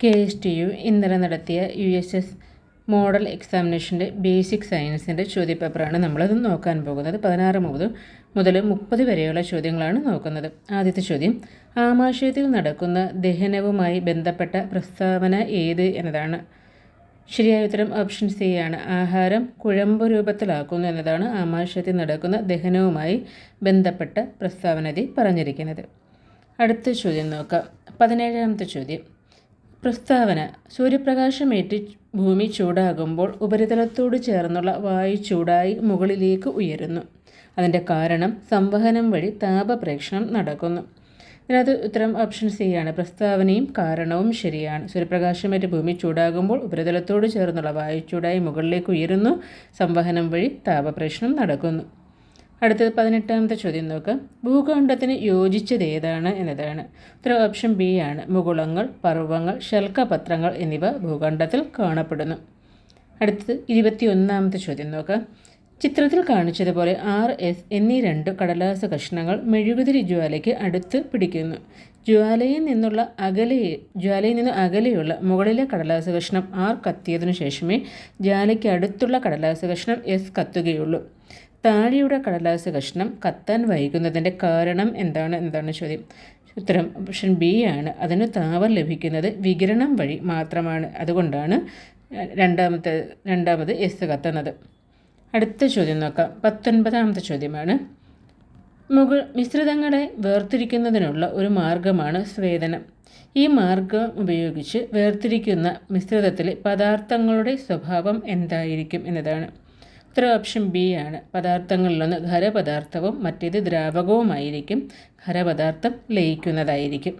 K S T യു ഇന്നലെ നടത്തിയ യു എസ് എസ് മോഡൽ എക്സാമിനേഷന്റെ ബേസിക് സയൻസിന്റെ ചോദ്യപേപ്പറാണ് നമ്മളത് നോക്കാൻ പോകുന്നത്. പതിനാറ് മുതൽ മുതൽ മുപ്പത് വരെയുള്ള ചോദ്യങ്ങളാണ് നോക്കുന്നത്. ആദ്യത്തെ ചോദ്യം ആമാശയത്തിൽ നടക്കുന്ന ദഹനവുമായി ബന്ധപ്പെട്ട പ്രസ്താവന ഏത് എന്നതാണ്. ശരിയായ ഉത്തരം ഓപ്ഷൻ സി ആണ്. ആഹാരം കുഴമ്പ് രൂപത്തിലാക്കുന്നു എന്നതാണ് ആമാശയത്തിൽ നടക്കുന്ന ദഹനവുമായി ബന്ധപ്പെട്ട പ്രസ്താവനതി പറഞ്ഞിരിക്കുന്നത്. അടുത്ത ചോദ്യം നോക്കാം. പതിനേഴാമത്തെ ചോദ്യം പ്രസ്താവന. സൂര്യപ്രകാശമേറ്റ് ഭൂമി ചൂടാകുമ്പോൾ ഉപരിതലത്തോട് ചേർന്നുള്ള വായു ചൂടായി മുകളിലേക്ക് ഉയരുന്നു. അതിന്റെ കാരണം സംവഹനം വഴി താപപ്രേക്ഷണം നടക്കുന്നു. ഇതിനകത്ത് ഉത്തരം ഓപ്ഷൻ സി ആണ്. പ്രസ്താവനയും കാരണവും ശരിയാണ്. സൂര്യപ്രകാശമേറ്റ് ഭൂമി ചൂടാകുമ്പോൾ ഉപരിതലത്തോട് ചേർന്നുള്ള വായു ചൂടായി മുകളിലേക്ക് ഉയരുന്നു. സംവഹനം വഴി താപപ്രേഷണം നടക്കുന്നു. അടുത്തത് പതിനെട്ടാമത്തെ ചോദ്യം നോക്കാം. ഭൂഖണ്ഡത്തിന് യോജിച്ചത് ഏതാണ് എന്നതാണ്. ഉത്തര ഓപ്ഷൻ ബി ആണ്. മുകുളങ്ങൾ പർവങ്ങൾ ശൽക്കപത്രങ്ങൾ എന്നിവ ഭൂഖണ്ഡത്തിൽ കാണപ്പെടുന്നു. അടുത്തത് ഇരുപത്തി ഒന്നാമത്തെ ചോദ്യം നോക്കാം. ചിത്രത്തിൽ കാണിച്ചതുപോലെ ആർ എസ് എന്നീ രണ്ട് കടലാസ കഷ്ണങ്ങൾ മെഴുകുതിരി ജ്വാലയ്ക്ക് അടുത്ത് പിടിക്കുന്നു. ജ്വാലയിൽ നിന്നുള്ള അകലെ ജ്വാലയിൽ നിന്ന് അകലെയുള്ള മുകളിലെ കടലാസ കഷ്ണം ആർ കത്തിയതിനു ശേഷമേ ജ്വാലയ്ക്ക് അടുത്തുള്ള കടലാസ കഷ്ണം എസ് കത്തുകയുള്ളൂ. താഴെയുടെ കടലാസ് കഷ്ണം കത്താൻ വൈകുന്നതിന്റെ കാരണം എന്താണ് എന്താണ് ചോദ്യം? ഉത്തരം ഓപ്ഷൻ ബി ആണ്. അതിന് താവർ ലഭിക്കുന്നത് വികിരണം വഴി മാത്രമാണ്. അതുകൊണ്ടാണ് രണ്ടാമത്തെ രണ്ടാമത് എസ് കത്തുന്നത്. അടുത്ത ചോദ്യം നോക്കാം. പത്തൊൻപതാമത്തെ ചോദ്യമാണ്. മുകൾ മിശ്രിതങ്ങളെ വേർതിരിക്കുന്നതിനുള്ള ഒരു മാർഗമാണ് സ്വേദനം. ഈ മാർഗം ഉപയോഗിച്ച് വേർതിരിക്കുന്ന മിശ്രിതത്തിലെ പദാർത്ഥങ്ങളുടെ സ്വഭാവം എന്തായിരിക്കും എന്നതാണ്. ഉത്തര ഓപ്ഷൻ ബി ആണ്. പദാർത്ഥങ്ങളിലൊന്ന് ഖരപദാർത്ഥവും മറ്റേത് ദ്രാവകവുമായിരിക്കും. ഖരപദാർത്ഥം ലയിക്കുന്നതായിരിക്കും.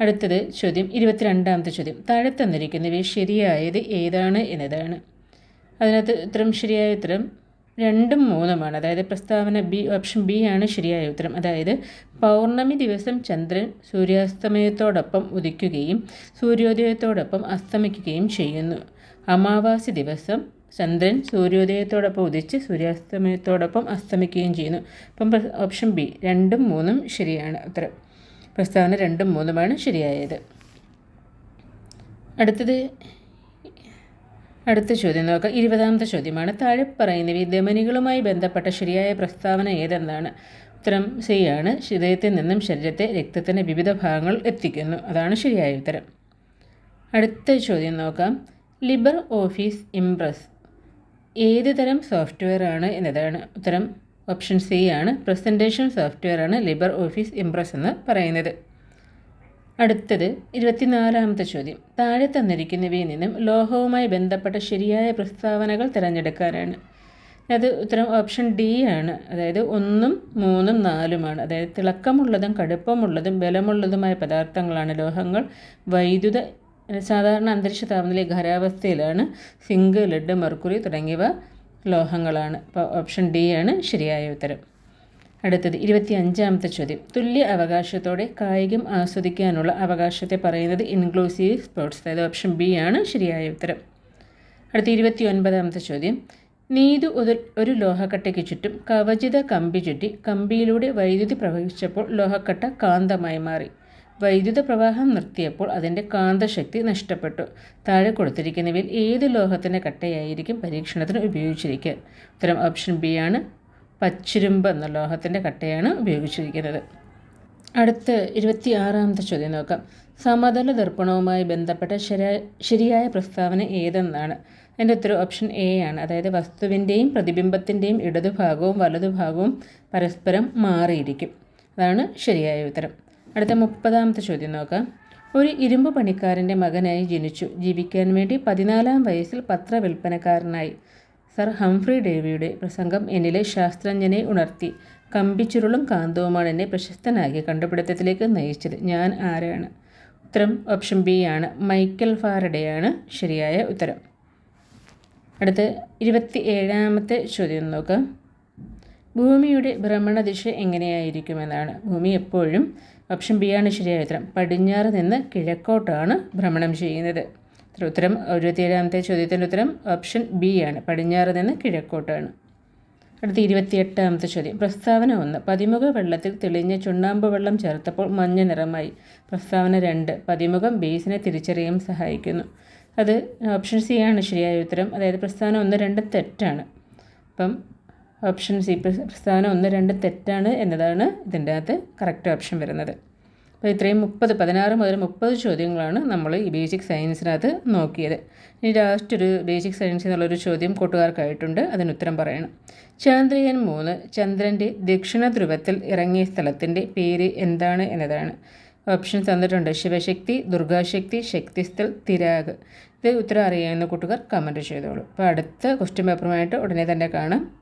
അടുത്തത് ചോദ്യം. ഇരുപത്തിരണ്ടാമത്തെ ചോദ്യം. താഴെ തന്നിരിക്കുന്നവയിൽ ശരിയായത് ഏതാണ് എന്നതാണ്. അതിനകത്ത് ഉത്തരം ശരിയായ ഉത്തരം രണ്ടും മൂന്നുമാണ്. അതായത് പ്രസ്താവന ബി ഓപ്ഷൻ ബി ആണ് ശരിയായ ഉത്തരം. അതായത് പൗർണമി ദിവസം ചന്ദ്രൻ സൂര്യാസ്തമയത്തോടൊപ്പം ഉദിക്കുകയും സൂര്യോദയത്തോടൊപ്പം അസ്തമിക്കുകയും ചെയ്യുന്നു. അമാവാസി ദിവസം ചന്ദ്രൻ സൂര്യോദയത്തോടൊപ്പം ഉദിച്ച് സൂര്യാസ്തമയത്തോടൊപ്പം അസ്തമിക്കുകയും ചെയ്യുന്നു. അപ്പം ഓപ്ഷൻ ബി രണ്ടും മൂന്നും ശരിയാണ് ഉത്തരം. പ്രസ്താവന രണ്ടും മൂന്നുമാണ് ശരിയായത്. അടുത്തത് അടുത്ത ചോദ്യം നോക്കാം. ഇരുപതാമത്തെ ചോദ്യമാണ്. താഴെ പറയുന്നവ ധമനികളുമായി ബന്ധപ്പെട്ട ശരിയായ പ്രസ്താവന ഏതെന്നാണ്? ഉത്തരം സി ആണ് ഹൃദയത്തിൽ നിന്നും ശരീരത്തെ രക്തത്തിന്റെ വിവിധ ഭാഗങ്ങൾ എത്തിക്കുന്നു. അതാണ് ശരിയായ ഉത്തരം. അടുത്ത ചോദ്യം നോക്കാം. ലിബർ ഓഫീസ് ഇംപ്രസ് ഏത് തരം സോഫ്റ്റ്വെയർ ആണ് എന്നതാണ് ഉത്തരം. ഓപ്ഷൻ സി ആണ് പ്രസന്റേഷൻ സോഫ്റ്റ്വെയർ ആണ് ലിബർ ഓഫീസ് ഇംപ്രസ് എന്ന് പറയുന്നത്. അടുത്തത് ഇരുപത്തിനാലാമത്തെ ചോദ്യം. താഴെ തന്നിരിക്കുന്നവയിൽ നിന്നും ലോഹവുമായി ബന്ധപ്പെട്ട ശരിയായ പ്രസ്താവനകൾ തിരഞ്ഞെടുക്കാനാണ്. അത് ഉത്തരം ഓപ്ഷൻ ഡി ആണ്. അതായത് ഒന്നും മൂന്നും നാലുമാണ്. അതായത് തിളക്കമുള്ളതും കടുപ്പമുള്ളതും ബലമുള്ളതുമായ പദാർത്ഥങ്ങളാണ് ലോഹങ്ങൾ. വൈദ്യുത സാധാരണ അന്തരീക്ഷ താപനില ഖരാവസ്ഥയിലാണ് സിങ്ക് ലെഡ് മെർക്കുറി തുടങ്ങിയവ ലോഹങ്ങളാണ്. അപ്പോൾ ഓപ്ഷൻ ഡി ആണ് ശരിയായ ഉത്തരം. അടുത്തത് ഇരുപത്തി അഞ്ചാമത്തെ ചോദ്യം. തുല്യ അവകാശത്തോടെ കായികം ആസ്വദിക്കാനുള്ള അവകാശത്തെ പറയുന്നത് ഇൻക്ലൂസീവ് സ്പോർട്സ് അതായത് ഓപ്ഷൻ ബി ആണ് ശരിയായ ഉത്തരം. അടുത്ത ഇരുപത്തി ഒൻപതാമത്തെ ചോദ്യം. നീതു ഒരു ലോഹക്കട്ടയ്ക്ക് ചുറ്റും കവചിത കമ്പി ചുറ്റി കമ്പിയിലൂടെ വൈദ്യുതി പ്രവഹിച്ചപ്പോൾ ലോഹക്കട്ട കാന്തമായി മാറി. വൈദ്യുത പ്രവാഹം നിർത്തിയപ്പോൾ അതിന്റെ കാന്തശക്തി നഷ്ടപ്പെട്ടു. താഴെ കൊടുത്തിരിക്കുന്നവയിൽ ഏത് ലോഹത്തിന്റെ കട്ടയായിരിക്കും പരീക്ഷണത്തിന് ഉപയോഗിച്ചിരിക്കുക? ഉത്തരം ഓപ്ഷൻ ബി ആണ്. പച്ചിരുമ്പ് എന്ന ലോഹത്തിന്റെ കട്ടയാണ് ഉപയോഗിച്ചിരിക്കുന്നത്. അടുത്ത ഇരുപത്തി ആറാമത്തെ ചോദ്യം നോക്കാം. സമതല ദർപ്പണവുമായി ബന്ധപ്പെട്ട ശരിയായ പ്രസ്താവന ഏതെന്നാണ്? അതിന്റെ ഉത്തരം ഓപ്ഷൻ എ ആണ്. അതായത് വസ്തുവിന്റെയും പ്രതിബിംബത്തിന്റെയും ഇടതുഭാഗവും വലതുഭാഗവും പരസ്പരം മാറിയിരിക്കും. അതാണ് ശരിയായ ഉത്തരം. അടുത്ത മുപ്പതാമത്തെ ചോദ്യം നോക്കാം. ഒരു ഇരുമ്പ് പണിക്കാരന്റെ മകനായി ജനിച്ചു. ജീവിക്കാൻ വേണ്ടി പതിനാലാം വയസ്സിൽ പത്ര വിൽപ്പനക്കാരനായി സർ ഹംഫ്രി ഡേവിയുടെ പ്രസംഗം എന്നിലെ ശാസ്ത്രജ്ഞനെ ഉണർത്തി. കമ്പിച്ചുരുളും കാന്തവുമാണ് എന്നെ പ്രശസ്തനാക്കിയ കണ്ടുപിടുത്തത്തിലേക്ക് നയിച്ചത്. ഞാൻ ആരാണ്? ഉത്തരം ഓപ്ഷൻ ബി ആണ്. മൈക്കൽ ഫാരഡെയാണ് ശരിയായ ഉത്തരം. അടുത്ത് ഇരുപത്തി ഏഴാമത്തെ ചോദ്യം നോക്കാം. ഭൂമിയുടെ ഭ്രമണദിശ എങ്ങനെയായിരിക്കുമെന്നാണ്. ഭൂമി എപ്പോഴും ഓപ്ഷൻ ബി ആണ് ശരിയായ ഉത്തരം. പടിഞ്ഞാറ് നിന്ന് കിഴക്കോട്ടാണ് ഭ്രമണം ചെയ്യുന്നത്. ഉത്തരം എഴുപത്തിയേഴാമത്തെ ചോദ്യത്തിന്റെ ഉത്തരം ഓപ്ഷൻ ബി ആണ്. പടിഞ്ഞാറ് നിന്ന് കിഴക്കോട്ടാണ്. അടുത്ത ഇരുപത്തിയെട്ടാമത്തെ ചോദ്യം. പ്രസ്താവന ഒന്ന്. പതിമുഖ വെള്ളത്തിൽ തെളിഞ്ഞ ചുണ്ണാമ്പ് വെള്ളം ചേർത്തപ്പോൾ മഞ്ഞ നിറമായി. പ്രസ്താവന രണ്ട്. പതിമുഖം ബേസിനെ തിരിച്ചറിയാൻ സഹായിക്കുന്നു. അത് ഓപ്ഷൻ സി ആണ് ശരിയായ ഉത്തരം. അതായത് പ്രസ്താവന ഒന്ന് രണ്ട് തെറ്റാണ്. അപ്പം ഓപ്ഷൻ സി പ്രസ്ഥാനം ഒന്ന് രണ്ട് തെറ്റാണ് എന്നതാണ് ഇതിന്റെ അകത്ത് കറക്റ്റ് ഓപ്ഷൻ വരുന്നത്. അപ്പോൾ ഇത്രയും മുപ്പത് പതിനാറ് മുതൽ മുപ്പത് ചോദ്യങ്ങളാണ് നമ്മൾ ഈ ബേസിക് സയൻസിനകത്ത് നോക്കിയത്. ഇനി ലാസ്റ്റ് ഒരു ബേസിക് സയൻസ് എന്നുള്ളൊരു ചോദ്യം കൂട്ടുകാർക്കായിട്ടുണ്ട്. അതിന് ഉത്തരം പറയണം. ചാന്ദ്രയാൻ മൂന്ന് ചന്ദ്രന്റെ ദക്ഷിണ ധ്രുവത്തിൽ ഇറങ്ങിയ സ്ഥലത്തിന്റെ പേര് എന്താണ് എന്നതാണ്. ഓപ്ഷൻ തന്നിട്ടുണ്ട്. ശിവശക്തി ദുർഗാശക്തി ശക്തിസ്ഥൽ തിരാഗ്. ഇത് ഉത്തരം അറിയാവുന്ന കൂട്ടുകാർ കമന്റ് ചെയ്തോളൂ. അപ്പോൾ അടുത്ത ക്വസ്റ്റ്യൻ പേപ്പറുമായിട്ട് ഉടനെ തന്നെ കാണാം.